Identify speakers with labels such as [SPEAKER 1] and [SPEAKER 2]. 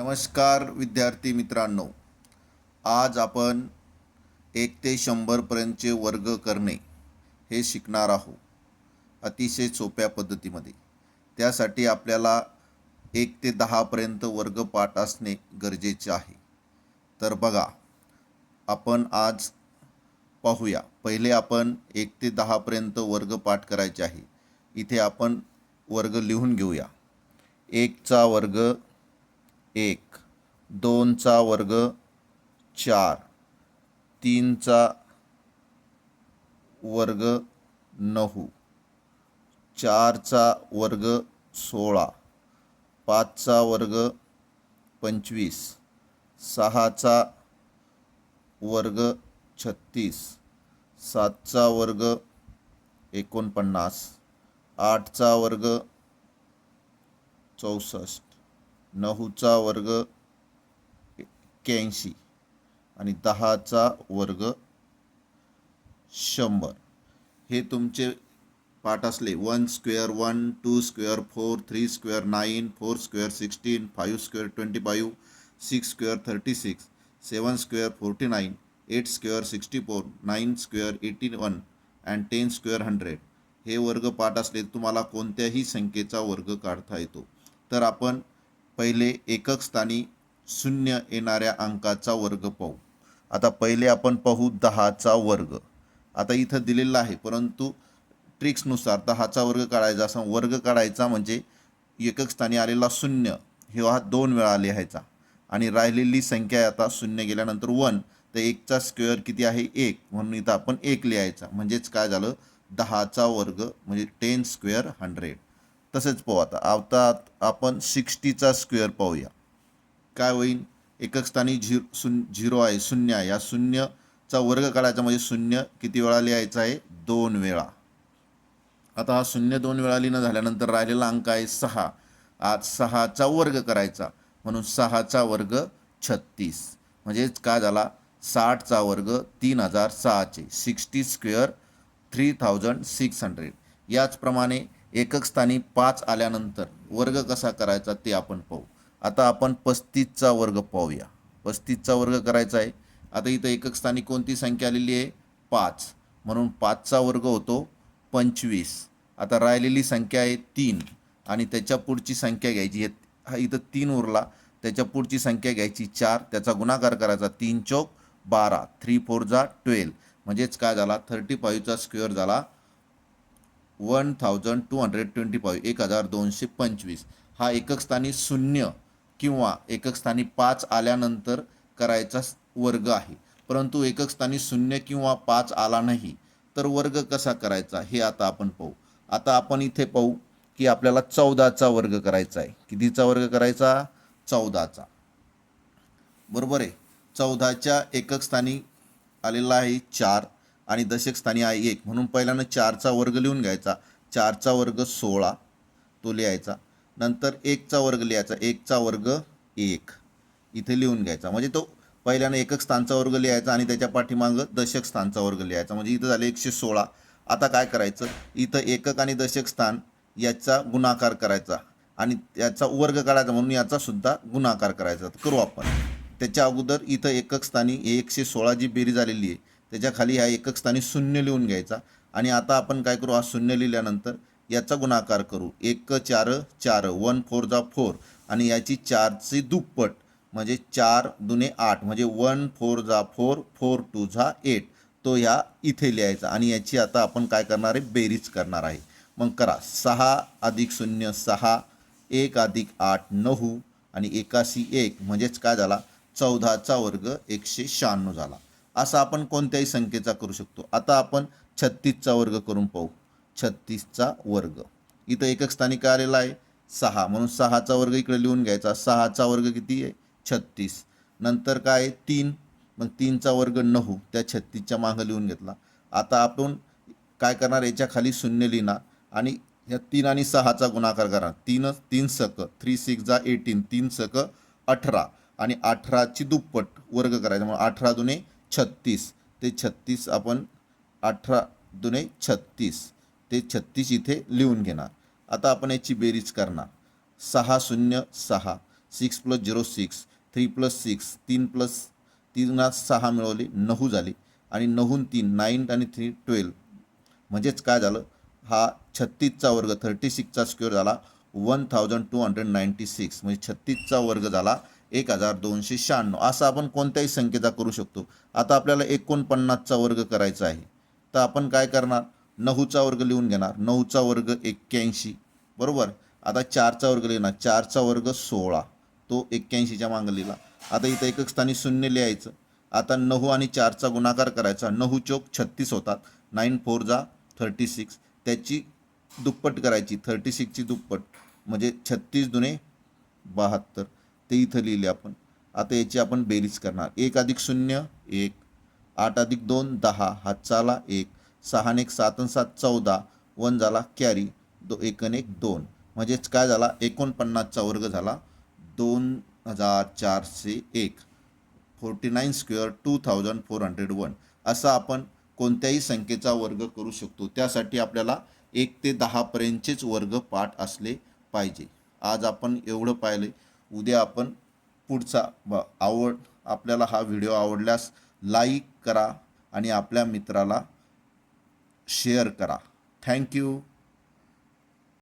[SPEAKER 1] नमस्कार विद्यार्थी मित्रांनो. आज आपण एक ते शंभरपर्यंतचे वर्ग करणे हे शिकणार आहोत. अतिशय सोप्या पद्धतीमध्ये. त्यासाठी आपल्याला एक ते दहापर्यंत वर्ग पाठ असणे गरजेचे आहे. तर बघा आपण आज पाहूया. पहिले आपण एक ते दहापर्यंत वर्ग पाठ करायचे आहे. इथे आपण वर्ग लिहून घेऊया. एकचा वर्ग एक दोनचा वर्ग चार तीनचा वर्ग नऊ चारचा वर्ग सोळा पाचचा वर्ग पंचवीस सहाचा वर्ग छत्तीस सातचा वर्ग एकोणपन्नास आठचा वर्ग चौसष्ट. नऊचा वर्ग एक्क्याऐंशी आणि दहाचा वर्ग शंभर. हे तुमचे पाठ असले. One square one two square four three square nine four square sixteen five square twenty five six square thirty six seven square forty nine eight square sixty four nine square eighty one and ten square hundred. हे वर्ग पाठ असले तुम्हाला कोणत्याही संख्येचा वर्ग काढता येतो. तर आपण पहिले एकक स्थानी शून्य येणाऱ्या अंकाचा वर्ग पाहू. आता पहिले आपण पाहू दहाचा वर्ग. आता इथं दिलेला आहे परंतु ट्रिक्सनुसार दहाचा वर्ग काढायचा असा वर्ग काढायचा म्हणजे एकक स्थानी आलेला शून्य. हे हा दोन वेळा लिहायचा आणि राहिलेली संख्या आता शून्य गेल्यानंतर वन तर एकचा स्क्वेअर किती आहे? एक. म्हणून इथं आपण एक लिहायचा. म्हणजेच काय झालं? दहाचा वर्ग म्हणजे टेन स्क्वेअर हंड्रेड. तसेच पाहू आता. आता आपण सिक्स्टीचा स्क्वेअर पाहूया. काय होईल एकक स्थानी झिर शून झिरो आहे शून्य आहे. या शून्यचा वर्ग काढायचा म्हणजे शून्य किती वेळा लिहायचा आहे? दोन वेळा. आता हा शून्य दोन वेळा लिहिणं झाल्यानंतर राहिलेला अंक आहे सहा. आज सहाचा वर्ग करायचा. म्हणून सहाचा वर्ग छत्तीस. म्हणजेच काय झाला? साठचा वर्ग तीन हजार सहाचे sixty square three thousand six hundred याचप्रमाणे एकक स्थानी पाच आल्यानंतर वर्ग कसा करायचा ते आपण पाहू. आता आपण पस्तीसचा वर्ग पाहूया. पस्तीसचा वर्ग करायचा आहे. आता इथं एकक स्थानी कोणती संख्या आलेली आहे? पाच. म्हणून पाचचा वर्ग होतो पंचवीस. आता राहिलेली संख्या आहे तीन. आणि त्याच्या पुढची संख्या घ्यायची. हा इथं तीन उरला. त्याच्या पुढची संख्या घ्यायची चार. त्याचा गुणाकार करायचा तीन चौक बारा. थ्री फोर जा ट्वेल्व. म्हणजेच काय झाला? थर्टी फाईव्हचा स्क्वेअर झाला. One thousand two hundred twenty five एक हजार दोनशे पंचवीस. हा एकक स्थानी शून्य किंवा एकक स्थानी पाच आल्यानंतर करायचा वर्ग आहे. परंतु एकक स्थानी शून्य किंवा पाच आला नाही तर वर्ग कसा करायचा हे आता आपण पाहू. आता आपण इथे पाहू की आपल्याला चौदाचा वर्ग करायचा आहे. कितीचा वर्ग करायचा? चौदाचा. बरोबर आहे? चौदाच्या एकक स्थानी आलेला आहे चार. आणि दशक स्थानी आहे एक. म्हणून पहिल्यानं चारचा वर्ग लिहून घ्यायचा. चारचा वर्ग सोळा तो लिहायचा. नंतर एकचा वर्ग लिहायचा. एकचा वर्ग एक. इथे लिहून घ्यायचा. म्हणजे तो पहिल्यानं एकक स्थानचा वर्ग लिहायचा आणि त्याच्या पाठीमागं दशक स्थानचा वर्ग लिहायचा. म्हणजे इथं झाले एकशे सोळा. आता काय करायचं? इथं एकक आणि दशक स्थान याचा गुणाकार करायचा. आणि याचा वर्ग काढायचा. म्हणून याचा सुद्धा गुणाकार करायचा. करू आपण. त्याच्या अगोदर इथं एकक स्थानी एकशे सोळा जी बेरी झालेली आहे त्याच्याखाली ह्या एकक स्थानी शून्य लिहून घ्यायचा. आणि आता आपण काय करू? हा शून्य लिहिल्यानंतर याचा गुणाकार करू. एक चार चार. वन फोर जा फोर. आणि याची चारची दुप्पट म्हणजे चार दुने आठ. म्हणजे वन फोर जा फोर फोर टू झा एट. तो ह्या इथे लिहायचा. आणि याची आता आपण काय करणार आहे? बेरीज करणार आहे. मग करा. सहा अधिक शून्य सहा. एक अधिक आठ नऊ. आणि एकाशी एक. म्हणजेच काय झाला? चौदाचा वर्ग एकशे शहाण्णव झाला. असा आपण कोणत्याही संख्येचा करू शकतो. आता आपण छत्तीसचा वर्ग करून पाहू. छत्तीसचा वर्ग. इथं एकक स्थानी काय आलेला आहे. सहा. म्हणून सहाचा वर्ग इकडे लिहून घ्यायचा. सहाचा वर्ग किती आहे? छत्तीस. नंतर काय आहे? तीन. मग तीनचा वर्ग नऊ. त्या छत्तीसच्या मागं लिहून घेतला. आता आपण काय करणार? याच्या खाली शून्य लिहिणार. आणि या तीन आणि सहाचा गुणाकार करा. तीन तीन सक थ्री सिक्स जा एटीन. तीन सक अठरा. आणि अठराची दुप्पट वर्ग करायचा. म्हणून अठरा दुने छत्तीस. ते छत्तीस आपण अठरा दुने छत्तीस. ते छत्तीस इथे लिहून घेणार. आता आपण याची बेरीज करणार. सहा शून्य सहा. Six plus zero six. Three plus six. तीन प्लस तीनात सहा मिळवले. नऊ झाली. आणि नऊन तीन. नाईन आणि थ्री ट्वेल्व. म्हणजेच काय झालं? हा छत्तीसचा वर्ग थर्टी सिक्सचा स्क्वेअर झाला. One thousand two hundred ninety six म्हणजे छत्तीसचा वर्ग झाला एक हजार दोनशे शहाण्णव. असं आपण कोणत्याही संख्येचा करू शकतो. आता आपल्याला एकोणपन्नासचा वर्ग करायचा आहे. तर आपण काय करणार? नऊचा वर्ग लिहून घेणार. नऊचा वर्ग एक्क्याऐंशी. बरोबर? आता चारचा वर्ग लिहिणार. चारचा वर्ग सोळा. तो एक्क्याऐंशीच्या मागं लिहिला. आता इथं एकक स्थानी शून्य लिहायचं. आता नऊ आणि चारचा गुणाकार करायचा. नऊ चोक छत्तीस होतात. नाईन फोर जा थर्टी सिक्स. त्याची दुप्पट करायची. थर्टी सिक्सची दुप्पट. म्हणजे छत्तीस दुने बहात्तर. ते इथं लिहिले आपण. आता याची आपण बेरीज करणार. एक अधिक शून्य एक. आठ अधिक दोन दहा. हात चाला एक. सहा एक सात आणि सात चौदा. वन झाला कॅरी. दो एक आणि एक दोन. म्हणजेच काय झाला? एकोणपन्नासचा वर्ग झाला. दोन हजार चारशे एक. Forty nine square two thousand four hundred one. असा आपण कोणत्याही संख्येचा वर्ग करू शकतो. त्यासाठी आपल्याला एक ते दहापर्यंतचेच वर्ग पाठ असले पाहिजे. आज आपण एवढं पाहिले उद्या आपण पुढचा ब आवड आपल्याला हा व्हिडिओ आवडल्यास लाईक करा आणि आपल्या मित्राला शेअर करा. थँक्यू.